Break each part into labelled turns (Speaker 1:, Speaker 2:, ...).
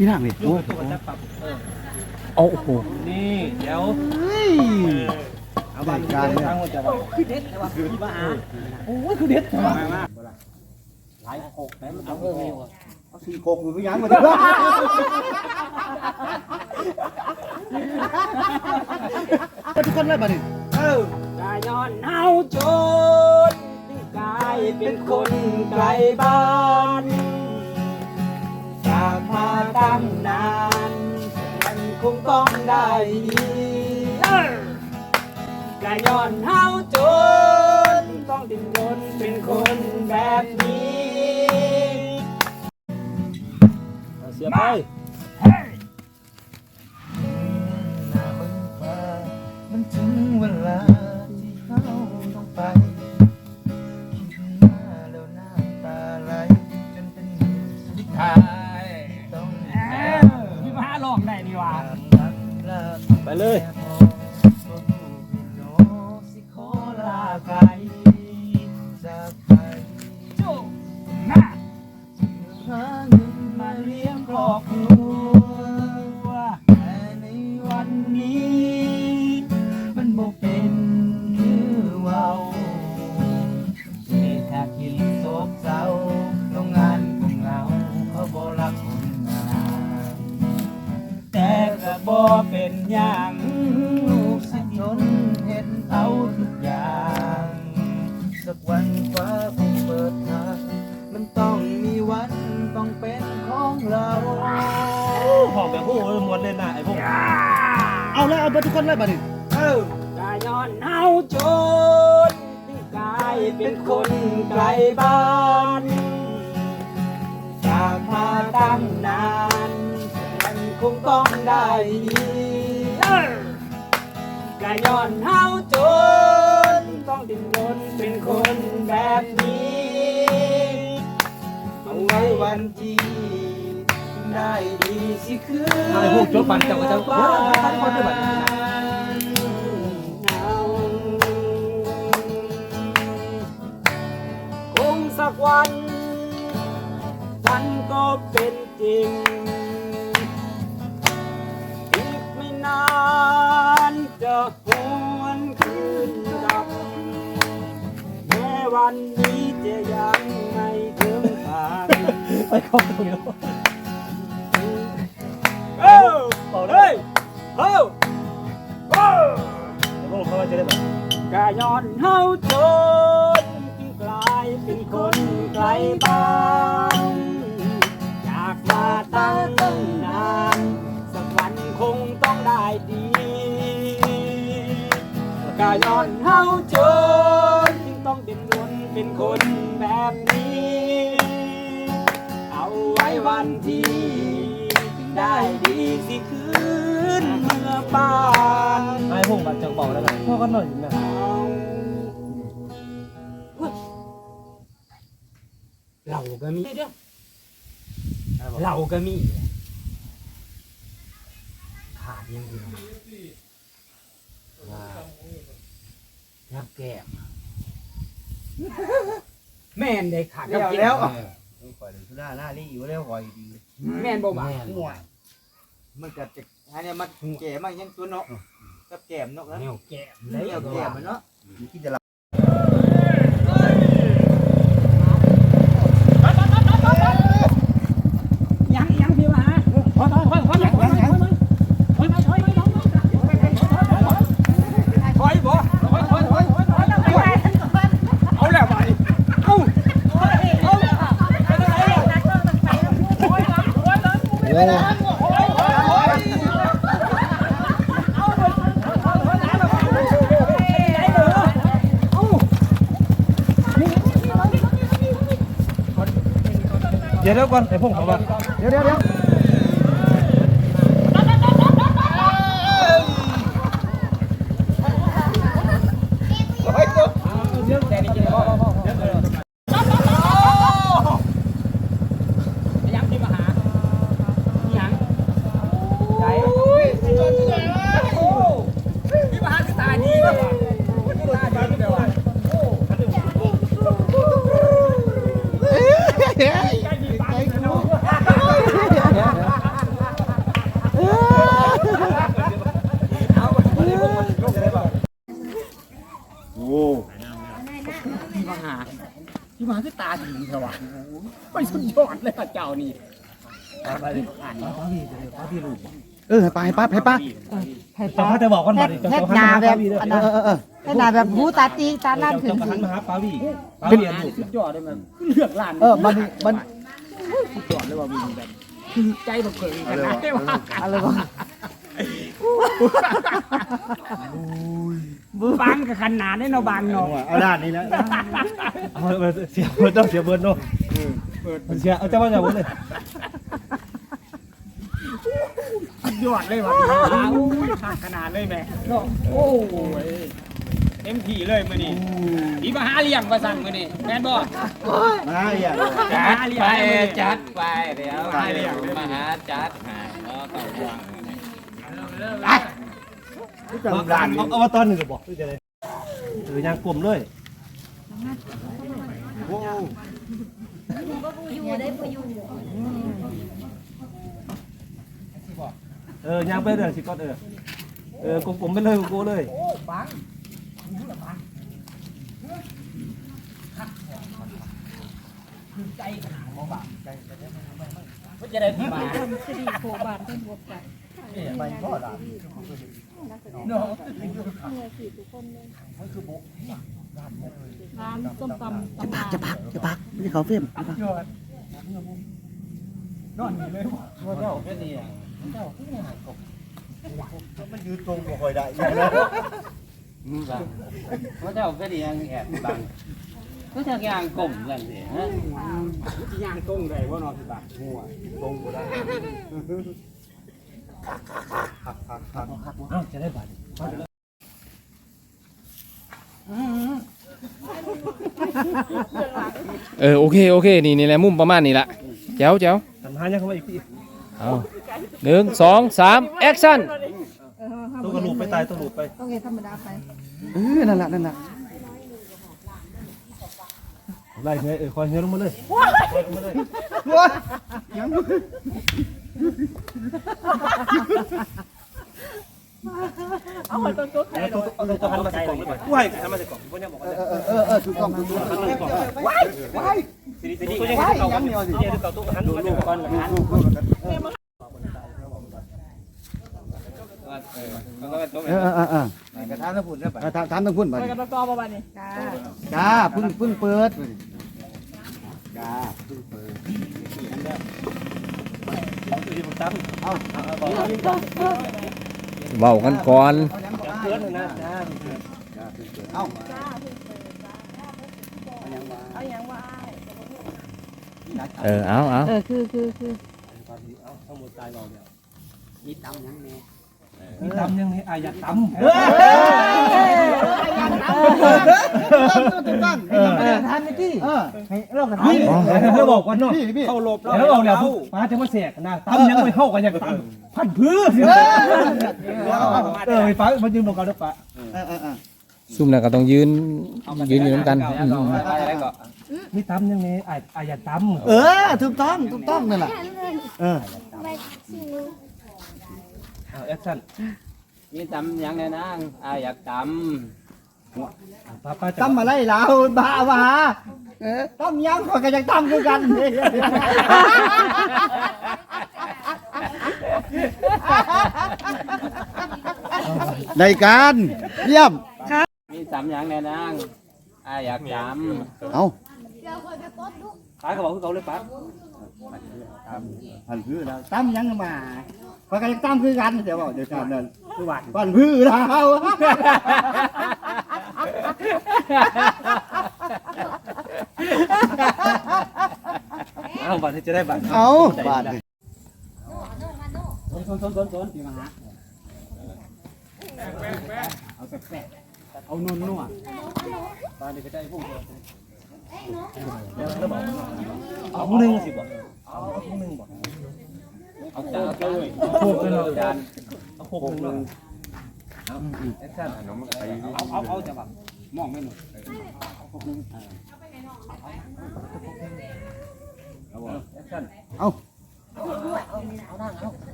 Speaker 1: อีหนังนี่
Speaker 2: ลู
Speaker 1: โอ้โห
Speaker 2: นี่เดี๋ยว
Speaker 1: เฮ้ยเอาบัตรการเนี่ย
Speaker 2: ตั้งไว้ว่าคือเด็ดแต่ว่าคือบ้าโอ้ยคือเด็ดแต่หลายหกแต่มันเอาเงินองนี้ว่ะ
Speaker 1: เอาสี่โคกหรือยู่คืยังมาเถอะทุกคนเลยบาร์นี่
Speaker 2: กายอนเอาจนกลายเป็นคนไกลบ้าน มาตั้งนาน มันคงต้องได้ดีกระย้อนเฮาจน ต้องดิ้นรนเป็นคนแบบนี้เสียไป
Speaker 3: มันถึงเวลา องได้นี่
Speaker 2: ว่าไปเลยโจ้หน้า
Speaker 3: หาเงินมาเลี้ยงครอบครัว เป็นคน
Speaker 2: ไก
Speaker 1: ลบ้าน
Speaker 2: จากมาตั้งนานมันคงต้องได้ดีกระย้อนเฮาจน ต้องดิ้นรนเป็นคนแบบนี้
Speaker 3: เอาไว้วันที่ได้ดีสิคื
Speaker 2: อ อะไพวกจบปันเจ้าก็เจ้าเดี๋ยวท่านคนด้วยบัต วัน วันก็เป็นจริง อีกไม่นานจะหวนคืนดับ แม้วันนี้จะยังไม่ถึงฝัน
Speaker 1: ไปขอดู
Speaker 2: เอ้าเฮ้ยเอ้เอ้
Speaker 1: เดี๋ยเฮ้ยแกา
Speaker 2: ยอนเฮาโจ เป็นคนไกลบ้านอยากมาตั้งตั้งนาน สักวันคงต้องได้ดีกาย้อนเฮาจนจึงต้องเป็นวนเป็นคนแบบนี้ เอาไว้วันที่ได้ดีสิคืนเมื่อบ้าน
Speaker 1: ไม่พงบัดจังเป่าแล้วกันพ่อก็หน่อยนะา
Speaker 2: ก็มีเด้อเหล้าก็มีขาดยังไงว่ายับแก้มแม่นได้ขาดกับ
Speaker 3: แก้มข่อยสุดาหน้านี่อยู่แล้วข่อยดี
Speaker 2: แม่นบ่บ่า
Speaker 3: ห่วยมันก็จะอันนี้มันแก่มากยังตัวเนาะกับแก้มเนาะ
Speaker 2: แล้วแก้ม
Speaker 3: แล้
Speaker 2: ว
Speaker 3: แก้มเนาะ ดี๋
Speaker 2: ย
Speaker 1: วเดี๋
Speaker 2: ยวก่อนไอ้พวกเขาว่าเดี๋ยวเดี๋ยวเดี๋ยว
Speaker 1: มาคือตาดีสว่างไปสุดยอดเลยพะ
Speaker 4: เจ้า
Speaker 2: นี่
Speaker 1: เออไป้าพี่ป้าพี่
Speaker 5: เอปป้าให้ป้า
Speaker 6: ป้า
Speaker 1: จะบอกก่อนบ่ดิ
Speaker 6: เฮ็ดนาแบบ
Speaker 1: อ้
Speaker 6: นาแบบหูตาตีตาล้าน
Speaker 1: ถึ
Speaker 6: ง
Speaker 1: ถึงมาหาป้าวี่ป้าวี่
Speaker 2: สุดยอดเลยมันเลือกล้าน
Speaker 5: เออมันมัน
Speaker 2: สุดยอดเลยว่ามีแบบใจแบบเขินกันนะ
Speaker 6: อะไรวะ บ่
Speaker 2: ฟังกับขนาดได้เนาะบางเนาะ
Speaker 5: เอาด้านนี้นะ
Speaker 1: เอาเสียเบิร์ดต้องเสียเบิร์ดเนาะเปิดเสียเอาเจ้าว่าจะพูดเลย
Speaker 2: สุดยอดเลยว่ะพี่น้องโอ้ยขาดขนาดเลยแม่เนาะโอ้ยเต็มที่เลยมื้อนี้ดีมาหาเลี้ยงว่าสั่นมื้อนี้แม่นบ่
Speaker 5: มาอย่าง
Speaker 2: จัดไปจัด
Speaker 7: ไปเดี๋ยว
Speaker 2: ไปเดี๋ยว
Speaker 7: มาหาจัดหาเนาะต่อวาง
Speaker 1: เอาเอามาตอนหนึ่งก็บอกจะเลยเออยางกลมเลยเออยางไปเรื่องสิก็เออเออกลมๆไปเลยกูเลย
Speaker 2: จะได้พี่มา
Speaker 6: ร้าน ส้มตำจะตำ
Speaker 5: จะพักจะพักไม่ใช่เขาเฟียมจะพัก
Speaker 2: นอนนี่เลย
Speaker 1: ว่าเจ้าแค่นี้
Speaker 5: มันยืนตรงบ่ค่อยได้
Speaker 7: พระเจ้าก็ดียังแอบบังพระเจ้าย่างกลมนั่นสิฮะ
Speaker 2: สิย่างตรงได้บ่เนาะพี่บาทหัว
Speaker 1: อ้าวจะได้บัตร
Speaker 8: เออโอเคโอเคนี่นี่แหละมุมประมาณนี้ละแจ๋วแจ๋ว
Speaker 1: ทำหายังเข้ามาอีกที
Speaker 8: เอาหนึ่งสองสามแอคชั่น
Speaker 1: ตัวกระลูกไปตายตัวลูกไป
Speaker 6: ต้องเฮ็ดธรรมดาไป
Speaker 5: เออนั่นแหละนั่นแหละ
Speaker 1: ไล่เฮ้ยเออคอยเฮ้ยลงมาเลยคอยลงมาเลย
Speaker 6: เอาไว้ต้นตุ๊ก
Speaker 1: เอาตัวเอาตัวหันมาใส่กล่องไป กูให้หันมาใส่กล่องพวกนี้บอกว่า
Speaker 5: เออเออเออถูกต้องถูกต้อง
Speaker 1: หันมาใส่กล่องว้ายว้ายสิริสิริตัวยังไงเก่าเนี่ยเก่าตัวหันดูลูกก่อนหัน
Speaker 7: มันก็ต้อง
Speaker 5: เออเออเออเออก
Speaker 7: ระทะน้ำผุนนะไป
Speaker 5: ถามถามทางพุ่นไป
Speaker 6: ไปกับตอบ่บัดนี้จ้า
Speaker 5: จ้าเพึ่งเพึ่งเปิด
Speaker 1: ที่ผมตั้ม
Speaker 8: เว้ากันก่อน
Speaker 1: เอา
Speaker 5: เอา
Speaker 6: เอาหยังว่า
Speaker 8: เออเอาเอา
Speaker 6: เออคือคือคือ
Speaker 1: ทั้งห มดตายเราเนี่ย
Speaker 2: มีตำยังแน่
Speaker 1: มีตำยังไงอายัดตำ
Speaker 5: ถูกต้อง
Speaker 1: เออ
Speaker 5: ทานนี่เออให้เริ่มกัน
Speaker 1: พี่เขาบอกว่าเนาะ
Speaker 5: พี่พี่
Speaker 2: เข้าหลบ
Speaker 1: แล้วบอกเนี่ยป้าจะมาแสกนะตำยังไม่เข้ากันอย่างตำพันพื้นเออไฟฟ้ามันยืนบอกกันแล้วป้า
Speaker 5: เออเออเออ
Speaker 8: ซุ่มน่ะก็ต้องยืนยืนอยู่น้ำกันอืม
Speaker 7: อะไรก็
Speaker 1: มีตำยังไงอาอายัดตำ
Speaker 5: เออถูกต้องถูกต้องนั่นแหละเออ
Speaker 1: เอาแอคชั่น
Speaker 7: มีตำยังไงนางอาอยากต
Speaker 1: ป้าป้าจะ
Speaker 5: ตั้มอะไรเราบ้าบ้าเออตั้มยังก็ยังตั้มคือกันในการเยี่ยมำ
Speaker 7: มีตำยังไงนางอาอยากต
Speaker 5: เอา
Speaker 1: ป้าก็บอกคือเขาเลยป้า
Speaker 5: พันพื้นแล้วตั้มยังมา พอกันตั้มคือกันเดี๋ยวบอกเดี๋ยวกันนั่นคือวันพันพื้นแล้ว
Speaker 1: เอาบัตรจะได้บัตร
Speaker 5: เอาบาท
Speaker 2: ชนชนชนชนพี่มาหาเอาแปะเอานุ่นนัว
Speaker 1: ป้าเดี๋ยวจะได้พวกเอาพวกนึงสิบ่เอาพวกนึงบ่ำ
Speaker 7: เอาจานเลย
Speaker 1: พ วกนึง
Speaker 7: จาน
Speaker 1: เอาพวกนึง
Speaker 7: แอคชั่น
Speaker 2: เอาเอาเอาจะแบบมองไม่หนุ
Speaker 1: แอคชั่น
Speaker 5: เอา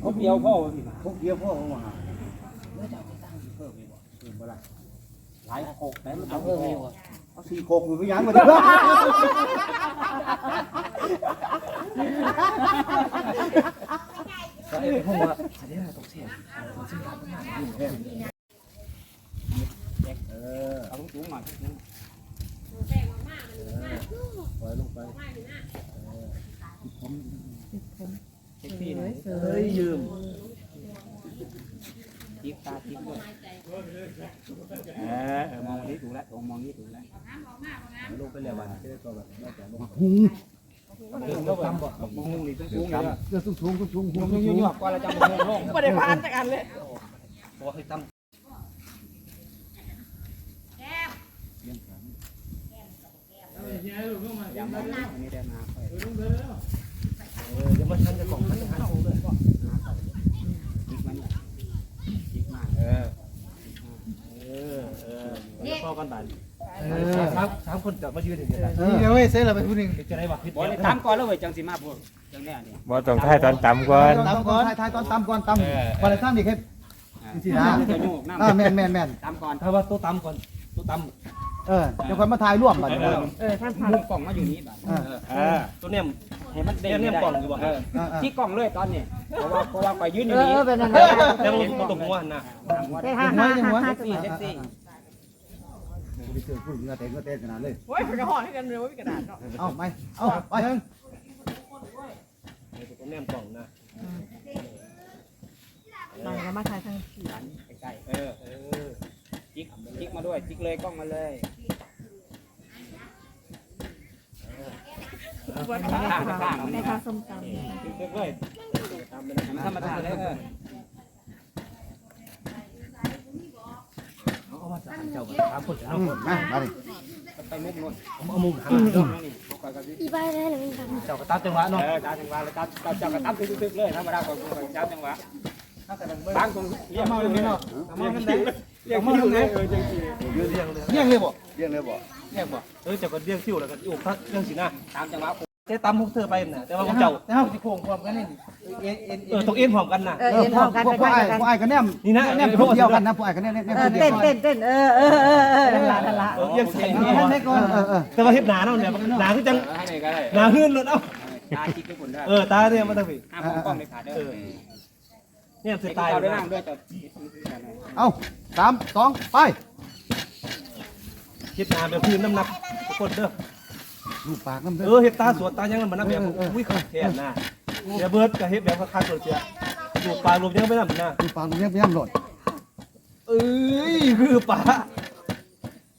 Speaker 2: เขาเดียวพ่อพี่
Speaker 5: พวกเดียวพ่อมา
Speaker 2: หลายโคกไหนมัน
Speaker 7: เอา
Speaker 2: เอา
Speaker 7: เพิ่
Speaker 2: เพิ่
Speaker 7: ม
Speaker 2: ม
Speaker 7: อี
Speaker 2: อี
Speaker 7: ก
Speaker 2: ก
Speaker 5: เอาสี่โคกอยู่ไปยังมาดิ
Speaker 1: ก็ไอ้พวกว่าอันนี้ต้องเสีย
Speaker 2: เอาสูงๆหน่อย
Speaker 1: ปล่อยลงไป
Speaker 2: เซ็กซี่หน่อย
Speaker 1: เฮ้ยยืม
Speaker 2: จิ๊บตาจิ๊บด้วยเออเออมองนี้ถูกแล้วมองนี้ถูกแล้ว
Speaker 1: ลงไปแล้ววันนี้ก็แบบน่าจะลง
Speaker 5: หู
Speaker 1: เรื่องก็แบบมองนี่ต้องสูงเลย
Speaker 5: เสื้อสูงสูงสูงสูง
Speaker 2: ย
Speaker 5: สู
Speaker 2: ง
Speaker 5: ง
Speaker 2: ยงยงก่อนเราจะมองลง
Speaker 6: ไม่ได้พานจากอันเลย
Speaker 1: พอให้ตั้ม
Speaker 2: อย่างนั้นอันนี้ได้มาค่อย
Speaker 1: เออเดี๋ยวมาทันจะกล่องทันจะหันลงเลย
Speaker 2: จิ๊บมันจิ๊บมาเออ
Speaker 1: เออเออ เดี๋ยวพ่อกันบานสามสามคนจะมายืนอย่างเงี้ยได้
Speaker 5: นี่เดี๋ยวเว้ยเซ่เราไปพูดหนึ่ง
Speaker 1: จะได้บักพิษ
Speaker 2: บอลนี่ตามก่อนแล้วเว้ยจังสิมาพวกจังแน่นี่
Speaker 7: บ่ต้องท้ายตอนต่ำก่อน
Speaker 5: ตำก่อนทายก่อนตำก่อนตำพอได้ท่านอีกครับสินะ
Speaker 2: จะโยกน้ำ
Speaker 5: อ่าแม่นแม่นแม่น
Speaker 2: ตามก่อน
Speaker 1: ถ้าว่าตัวตั้มก่อนตัวตั้ม
Speaker 5: เออเดี๋ยวคนมาทายร่วมกัน
Speaker 6: เออท่านพาน
Speaker 2: มุมกล่องมาอยู่นี้บ่
Speaker 5: อ่า
Speaker 1: เออตัวเนี่ย
Speaker 2: ให้มันเด้
Speaker 1: เนี่ย
Speaker 2: ง
Speaker 1: เนี่ยกล่องอยู่บ่
Speaker 2: เออ
Speaker 5: อ่าอ่า
Speaker 2: ที่กล่องเลยตอนนี้เพราะว่าเพราะว่าไปยืนอยู่
Speaker 3: เอ
Speaker 2: นี่
Speaker 3: อเป็นยังไง
Speaker 1: แล้วมันตรงหัวน่ะ
Speaker 3: เฮ้ยห้าห้าห้าห้า
Speaker 2: เซ็กซี่เซ็กซี่
Speaker 5: ไปเจอผู้หญิงเต้นก็เต้นขนาดเลย
Speaker 6: โอ้ยมันก็ห่อให้กันเลยว่ามีกระดาษเนาะ
Speaker 5: เอาไปเอาไปเถอะ
Speaker 1: ตัวเนี่ยกล่องนะ
Speaker 6: มาก็มาถ่ายทาง
Speaker 2: ดันใกล้ๆเออ เออ จิก จิกมาด้วย จิกเลยกล้องมาเลย
Speaker 6: วัน
Speaker 2: ข้างข้างข้าง
Speaker 6: ในทางส้มตำ
Speaker 2: ตึกๆเลยมันธรรมดาเลย เออ
Speaker 1: เอามาสามเจ้าสามคนเอา
Speaker 5: อืมมามาดิ
Speaker 2: ไปมุกนู่น
Speaker 1: เอามุมหันหลัง
Speaker 2: นี่เขาไปกันดิ
Speaker 9: อีบ้าได้เลยครับ
Speaker 1: เจ้าก็ตามจังหวะ
Speaker 2: เอ
Speaker 1: เนาะ
Speaker 2: อตาจังหวะเลยตาตาจังหวะตามตึกๆเลยธรรมดาของของเจ้าจังหวะบางตรงเรียกมาตรงนี้เนาะเรียกที่เรียกที่เลยเออจังซี่
Speaker 1: เรื่องเรื่องเลย
Speaker 5: เลี้ยงเลยบ่เลี้ยงเลยบ่
Speaker 1: เรื่องบ่เออเจ้าก็เรื่องคิวแล้วก็อุกพักเรื่องสินะ
Speaker 2: ตามจังหวะ
Speaker 1: เจ๊ตามพวกเธอไปน่ะแต่ว่าพวกเจ้า
Speaker 5: แต่เฮาสิโค้งความกันนี่ เอ็นเอ็น
Speaker 1: เออต้องเอ็นพร้อมกันน่ะ
Speaker 3: เออเอ็นพร้อมกัน
Speaker 5: พวก
Speaker 3: ใก
Speaker 5: พวก
Speaker 3: ล้
Speaker 5: ไอ้
Speaker 3: ๆกัน
Speaker 5: พวกไอ้ก็แนม
Speaker 1: นี่นะ
Speaker 5: แนมคนเดียวกันนะพวกไอ้ก็แนมแนม
Speaker 3: เอ
Speaker 5: ค
Speaker 3: อน
Speaker 5: เดีย
Speaker 3: เต้
Speaker 5: วนกัน
Speaker 3: เต้นเต้นเออเออเออเออนั่นละนั่นละ
Speaker 1: เออเอียงใส่
Speaker 5: เออให้ก่อนเออเออ
Speaker 1: แต่ว่าเฮ็ดหนาเนาะเนี่ยหนาคือจัง
Speaker 2: ให้ไหนก็ได้
Speaker 1: หนาหื้นเลยเอ้า
Speaker 2: ตาคิดทุกคนได้
Speaker 1: เออตาเนี่ยมันต้องพี่
Speaker 2: ห้ามกล้องในขาเด้อ
Speaker 1: เนี่ย
Speaker 2: เด็
Speaker 1: คื
Speaker 2: ก
Speaker 1: อตาย
Speaker 2: เราได้
Speaker 1: นะ
Speaker 2: นั่งด้วยจะ
Speaker 5: เอาสามสองไป
Speaker 1: เฮ็ดหนาแบบพื้นน้ำหนักทุกคนเด้อ
Speaker 5: ลูกปากน้ำเด้
Speaker 1: เอ
Speaker 5: อ
Speaker 1: อเฮ็ดตาสวดตายังมันนักแบบอุ้ยขาดแขนน่ะ เดี๋ยวเบิร์ดก็เฮ็ดแบบคาๆตัวเสียลูกปลาลูกยังไม่นำนะ
Speaker 5: ลูกปากลูกเนี้ยพยายามโหลด
Speaker 1: เอ้ยคือปลา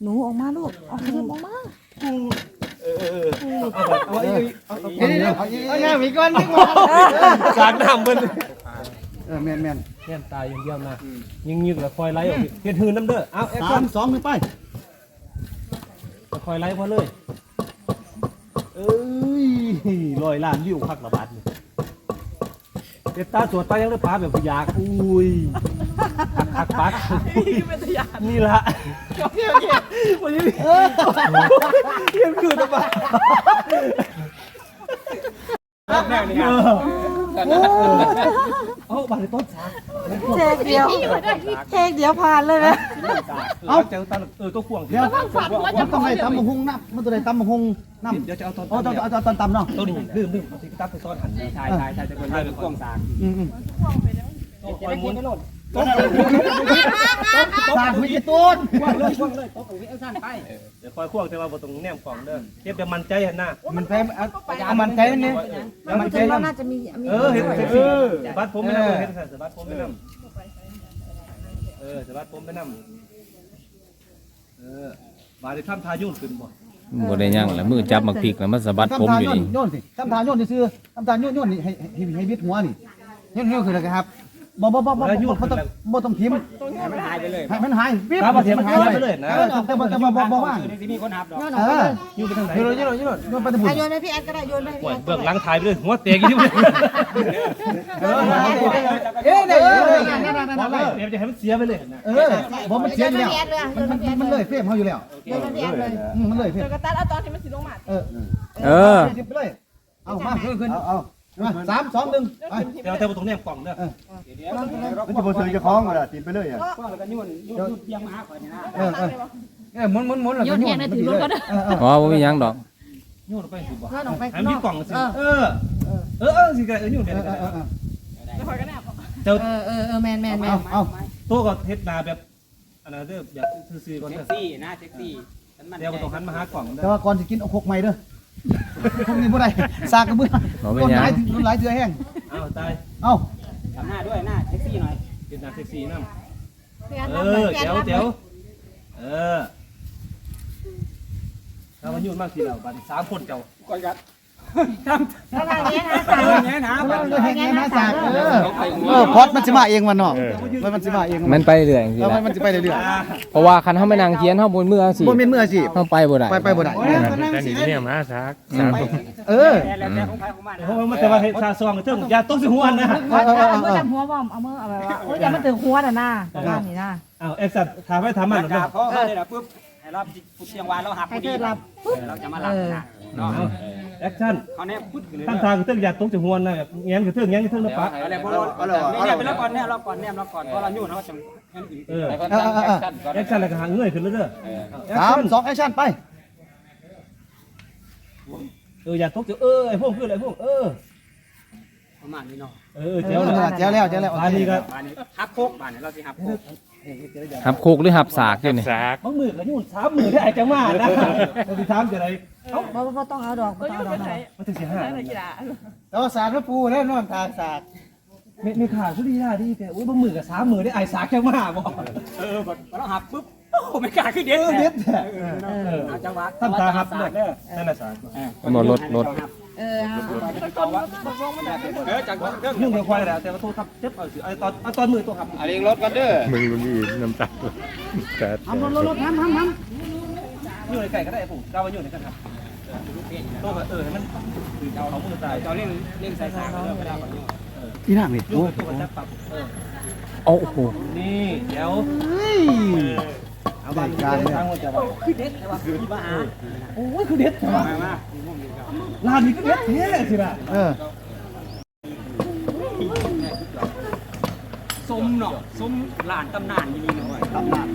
Speaker 6: หนูออกมาลูกออกมาออกมา
Speaker 1: เออเออเอาแบบเอาไอ้เอาเอา
Speaker 5: เดี๋ยวเดี๋ยวเอาเอาเอามีก้อนนี่
Speaker 1: สากน้ำเบิ่น
Speaker 5: เออแม่นแม่น
Speaker 1: แน่นตายอย่างเดียวนะยิงยิงแล้วคอยไล่ออกเฮ็ดหืนน้ำเด้อเอาแอค
Speaker 5: สา
Speaker 1: ชั่น
Speaker 5: มสองหนึ่งไป
Speaker 1: คอยไล่พอเลยเอ้ยลอยล้านวิวคักระบาดนี่ เด็ดตาสวดตายังได้ปลาแบบพยากอุ้ยหักปักนี่ละวันนี้เยังคือตะบา
Speaker 2: แม่นี่ฮะ
Speaker 1: เอาบาดในต้นสา
Speaker 3: เทคเดียวเทคเดียวผ่านเลยนะ
Speaker 1: เอาเจ้าตาเออตัวข่วง
Speaker 5: เดี๋ยวมันต้องให้ตำบักหุ่งน้ำมันต้องได้ตำบักหุ่งน้ำ
Speaker 1: เดี๋ยวจะเอาตอน
Speaker 5: โอ้ต้องเอาตอนตำเนาะ
Speaker 1: ตัวนี้ลืมลืมเอาที่ตับไปซ้อนหัน
Speaker 2: ถ่ายถ่ายถ่ายจะเป็นเรื่องกล้องสาก
Speaker 5: อืมอืม
Speaker 1: ตัวคอยมุน
Speaker 2: ไม่โหลด
Speaker 5: สาดหุ่ยต้น
Speaker 2: ว่างเลยว่างเลยต๊ะของพี่เอ้สั้นไป
Speaker 1: เดี๋ยวคอยข่วงแต่ว่าบ่ตรงแนมกล่องเด้อเฮ็ดแบบมันใจหันหน้า
Speaker 5: มันแพ้เอามันใจนี่
Speaker 3: มัน
Speaker 5: มันใจ
Speaker 3: จริงแล้ว
Speaker 5: น้ำ
Speaker 3: น่าจะมี
Speaker 1: เออเห็นเซ็กซี่บัดผมไม่นำเห็นส่สบัดผมไม่นำเออสบัดผมไม่นำเออบาดได้ทำทายุ่นขึ้นบ่
Speaker 8: บ่ได้ยังแล้วมือจับมักพริกแล้วมันสะบัดผมอยู่นี่
Speaker 5: โยนสิทำทานโยนซื้อทำทานโยนโยนนี่ให้ให้ให้บิดหัวนี่โยนโยนคืออะไรครับ บ่บ่บ่บ่บ่ต้องบ่ต้องพิม
Speaker 2: ให้มันหายไปเลย
Speaker 5: ให้มันหายบิด
Speaker 1: ครับเทียมหายไปเลยนะ
Speaker 5: แต่บ่แต่บ่บ่บ่ว่าง
Speaker 2: ที่มีคนหับดอก
Speaker 5: เอ
Speaker 3: อ
Speaker 5: อ
Speaker 3: ยู่
Speaker 1: ไปทางไหน
Speaker 5: โยนโยนโยนโยนไปตะบุญ
Speaker 3: อะโยนให้พี่แอดก็ได้โยนให้พี่แอ
Speaker 1: ด
Speaker 3: ด
Speaker 1: เบื้องหลังถ่ายไปเลยหัวเตะกี่ที่มัน
Speaker 5: เออเอ๊ะเนี่ยเออ
Speaker 1: เดี๋ยวจะให้มันเสียไปเลย
Speaker 5: เออบ่มันเสียแล้ว
Speaker 3: พี่แลย
Speaker 5: มันมันมันเลยเฟรมเฮาอยู่แล้วมันเลยเฟร
Speaker 6: เจ
Speaker 5: ม
Speaker 6: อกระตันเอาตอนที่มันสีลงมา
Speaker 5: เออ
Speaker 8: เออ
Speaker 5: เอามาขึ้นเอาเอา มาสามสองหนึ่งไป
Speaker 1: เดี๋ยวแต่ว่าตรงเนี้ยกล่องเด้อ
Speaker 2: เดี๋ยว
Speaker 3: มันจะบ่เสือจะคล้องก็ได้ตีนไปเลยอะ
Speaker 2: ก็แล้วก็ยุ่นยุ่นยุ่นเพียงมาหาข่อยนี่นะ
Speaker 5: เออเออเออหมุนหมุนหมุนแล้ว
Speaker 6: โย
Speaker 5: ก็
Speaker 6: น
Speaker 5: โย
Speaker 6: แค่
Speaker 5: น
Speaker 6: ใน
Speaker 5: มัน
Speaker 6: ถื
Speaker 5: ดี
Speaker 6: อร
Speaker 5: เล
Speaker 6: ถ
Speaker 5: ย
Speaker 6: ก็ได้
Speaker 5: เออเออ
Speaker 8: อ๋อบ่มีหยังดอก
Speaker 1: โยนออกไปสิบ่
Speaker 6: เพื่อนออกไป
Speaker 1: ให้มีกล่องสิ
Speaker 6: เออ
Speaker 1: เออเออเออสิกะเอออยู่
Speaker 5: เอ
Speaker 1: เนี่ย
Speaker 5: อเออเออ
Speaker 1: เจ้า
Speaker 6: เออเออเออแมนแมนแม
Speaker 5: เอา
Speaker 6: น
Speaker 5: เอา
Speaker 1: โตก็เฮ็ดนาแบบอันนั้นเด้อแบบซื่อๆก่อน
Speaker 2: เซ็
Speaker 1: เด้
Speaker 2: ก
Speaker 1: อ
Speaker 2: ซี่นะเซ็กซี่ฉันมัน
Speaker 1: เดี๋ยวบ่ต้องหันมาหากล่องเด้
Speaker 5: แต่
Speaker 1: อ
Speaker 5: ว่าก่อนจะกินเอาคกใหม่เด้อ พวกนี้บ่ได้ซากกระเบื้อง
Speaker 8: บ่เป็น
Speaker 5: ต้น
Speaker 8: หยัง
Speaker 5: หลายต้นหลายเถื่อแห้ง
Speaker 1: อ้าวตาย
Speaker 5: เอา
Speaker 2: ทำหน้าด้วยหน้าเซ็กซี่หน่อย
Speaker 1: เป็นนาเซ็กซี่นำ
Speaker 6: เพื่อน
Speaker 1: เอ
Speaker 6: รับหน่
Speaker 1: อ
Speaker 6: อยเพื่อน
Speaker 1: เดี๋ยว
Speaker 6: รับห
Speaker 1: เดี๋
Speaker 6: น่
Speaker 1: ย
Speaker 6: อ
Speaker 1: วยเออถ้ามันยุ่นมากทีแล้วบัดนี้สามคนเจ้า
Speaker 2: ก่อนกัน
Speaker 6: แล้วทางนี้นะ
Speaker 2: เอ
Speaker 6: สาว
Speaker 2: อเงี้ยนะ
Speaker 5: เอาเลยแห้นะซากเออเออพอดมันสิมาเองมันเนาะมันมันสิมาเอง
Speaker 8: มันไปเรื่อยจังซี่
Speaker 5: แล้วมันสิไปเรื่อย
Speaker 8: เพราะว่าคันเฮาไม่นั่งเขียนเฮาบนมือสิ
Speaker 5: ๆบ่แม่นมืออาชีพ
Speaker 8: เฮาไปบ่ได้
Speaker 5: ไปไปบ่ได้
Speaker 3: แต่นี่เนี่ยมาซัก
Speaker 5: เออ
Speaker 2: แล้วแต่ของใครของมัน
Speaker 1: เพราะมันแต่ว่าเฮ็ดชาซองเทิงอย่าตกสิหัวนะ
Speaker 6: เอาเอาเอาเอาหัวบอมเอามือเอาแบบว่าโอ้ยอย่ามาถึงหัวน่ะนะประมาณนี้นะ
Speaker 1: อ้าวเอ็กซ์ถามไว้ถามมัน
Speaker 2: กาเพราะมาเลยนะปุ๊บให้ราปุ๊บเชียงวานเราหับพอดีเราจะมาหลับนะเนาะ
Speaker 1: แอคชั่น
Speaker 2: เขาเนี่ยพูดกันเลย
Speaker 1: ตั้งทางเทิงอย่าตกสิหัวนะแบบแง้มคือเทิงแง้มคือเทิงนะปะ
Speaker 2: อะไรพวกเราเนี่ยเป็นเราก่อนเนี่ยเราก่อนเนี่ยเราก่อนเพราะเรายุ่นเขาจะให้อื่น
Speaker 1: เออ
Speaker 7: ให้คนตั้งแอคชั่นก่อน
Speaker 1: แอคชั่นแล้วก็หางเงยขึ้นเรื่อย
Speaker 7: เออ
Speaker 1: ๆ
Speaker 5: สามสองแอคชั่นไป
Speaker 1: เอออย่าตกสิเออไอ้พวกคืออะไรพวกเออ
Speaker 2: ประมาณนี้เนาะ
Speaker 1: เออเจ้าเลย
Speaker 5: เจ้าแล้วเจ้าแล้ว
Speaker 1: อันนี้ก็
Speaker 2: บ้านนี้ฮับโคกบ้านนี้เราสิฮับโคก
Speaker 8: หับโคกหรือหับสากอยู่นี่
Speaker 3: ซัก
Speaker 1: บางมือก็ยุ่นสามมือได้ไอ้จังมานะเราไปถามจะไร
Speaker 6: บ่บ่บ่ต้องเอาดอกบ่ต้องเอาดอกนะ
Speaker 1: มันถึงสิห้า
Speaker 5: แต่ว่าสากพระปูแล้วนอนทางสาก
Speaker 1: ไม่ไม่ขาดสุดีได้ดีแต่อุ้ยบางมือกับสามมือได้ไอ้สากจังมาบอก
Speaker 2: เออแบบเราหับปุ๊บโอ้ไม่กล้าขึ้นเด็ด
Speaker 1: เออเด็ดแท้
Speaker 2: เออเอาจังหวะ
Speaker 1: ทำตาครับเด้อนั่นน่ะสาก
Speaker 8: บ่รถรถ
Speaker 6: เออเอา
Speaker 2: เออจังหวะเรื่อง
Speaker 1: ยุ่งกับควายแล้วแต่ว่าโทษทับเจ็บเอาสิไอ้ตอนเอาตอนมือตัวครับ
Speaker 7: อันนี้รถกันเด้อ
Speaker 3: มึงรุ่นนี้น้ำตาแต่
Speaker 5: ทำรถรถรถทำทำท
Speaker 1: อยู่ในไก่ก็ได้ผมก้าวมาอยู่ในกันครับ ตัวแบบเออให้มันคือเอาเขามือตาย
Speaker 2: เราเล่นเล่นสายสายเรื่องเวลาแบบนี้ำ
Speaker 5: อีนั่งนี่
Speaker 1: ยุ่งตัวจับปับเออ
Speaker 8: โอ้โห
Speaker 1: นี่เดี๋ยว
Speaker 5: เอาบ้านการเนี่ย
Speaker 1: ทางมันจะว่า
Speaker 2: คือเด็ดแต่ว่าคือที่บ้า
Speaker 1: โอ้ยคือเด็ดจัง
Speaker 2: มามา
Speaker 1: ร้านนี้ก็เด็ดแท้สิล่ะ
Speaker 5: เออ
Speaker 2: ส้มเนาะส้มหลานตำนานยี่นี่เนาะตำนาน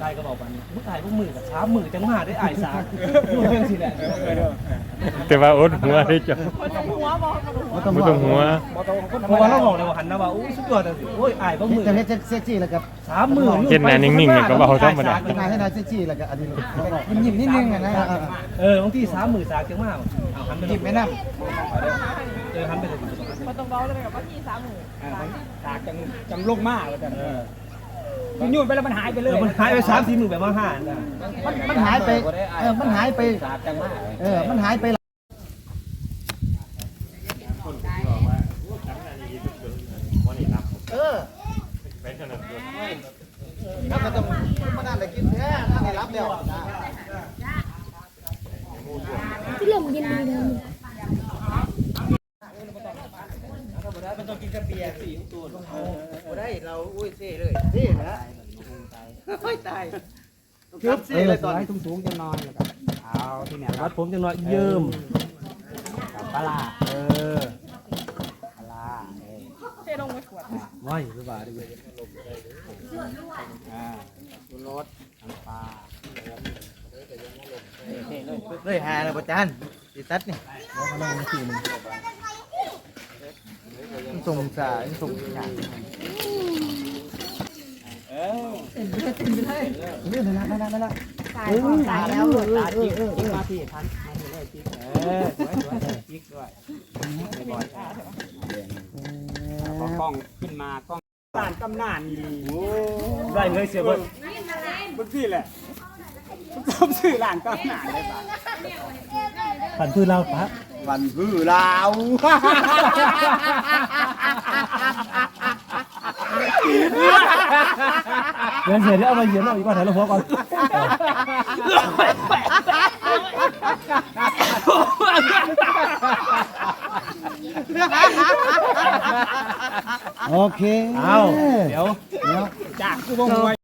Speaker 1: ได้ก็บอกวันนี้มึงถ่ายพวกมือกับช้ามือจังมาได้อายสากยุ่งเรื่องสิแหละ
Speaker 3: แต่ว่าอดหัวได้จ้ะ
Speaker 5: ไม่ต้อง
Speaker 3: ไม่
Speaker 5: หัว
Speaker 3: ต้องหัว
Speaker 1: เพราะว่าเราบอกเลยว่าหันนะว่าโอ้ยสุดยอดเลยโอ้ยอายพวกมือ
Speaker 5: จะเฮ็ดเซ็กซี่แล้วก็
Speaker 1: สามมือ
Speaker 3: เฮ็ดหน้านิ่งๆเนี่ยก็เบาธรรมดา
Speaker 5: เป็นนายให้นายเซ็กซี่แล้วก็อันนี้ยิ้มๆนิดนึงนะ
Speaker 1: เออบางทีสามมือสากจังมาเอาหันไป
Speaker 5: ยิ้มไหมนะ
Speaker 1: เออหันไปเลย
Speaker 2: ตากจังจังลงมากเลยแต่ มันยุ่นไปแล้วมันหายไปเล
Speaker 1: เอยอมันหายไปสามสี่มือแบบว่าห้านะ
Speaker 5: มันมันหายไป เออ มันหายไป
Speaker 7: สากจังมาก
Speaker 5: เออ มันหายไปเออถ้ามันต้องมานั่นได้กินแท้นั่นได้รับแล้ว
Speaker 6: ที่ลมเย็นดีเลย
Speaker 5: ได้เราอุ้ยเซ่เลยเซ่นะ โอ้ยตายเกือบเซ่เลยตอนนี้
Speaker 2: สูงๆจะนอนเลยครับเอาที่เนี่ยค
Speaker 1: วั
Speaker 2: รั
Speaker 1: ด
Speaker 2: บ
Speaker 1: ผมจังหน่อยเยิ้ม
Speaker 2: ปลา
Speaker 1: เออ
Speaker 2: ปลา
Speaker 1: ว้ายสบายดี
Speaker 2: อ่าดูรสน้ำปลา
Speaker 5: เลยหาเลยประจันสิตัดนี่ส่งสายส่งสาย
Speaker 2: เออ
Speaker 5: เรื่องอะไรนั่นนั่นนั่น
Speaker 6: ตายของตายแล้ว
Speaker 2: ตาจิ๊กจิ๊กมาที่ทันมาที่เลยจิ๊กเออสวยสวยจิ๊กด้วยบ่อยพอกล้องขึ้นมากล้องตานตำนานนี่โอ้
Speaker 1: ได้เลยเสียบิ้ล
Speaker 2: บางทีแหละชอบซื้อร้านตำนานเลยป่ะ
Speaker 1: ผันพื้นเราปะ
Speaker 5: วันพื้อลา ว
Speaker 1: เงินเสียเดี๋ยวเอามาเยือนเอาอีกว่าถ่ายรูปหัวก่อน
Speaker 5: โอเค
Speaker 1: เอาเดี๋ยว
Speaker 5: เดี๋ยว
Speaker 2: จากคือวงมวย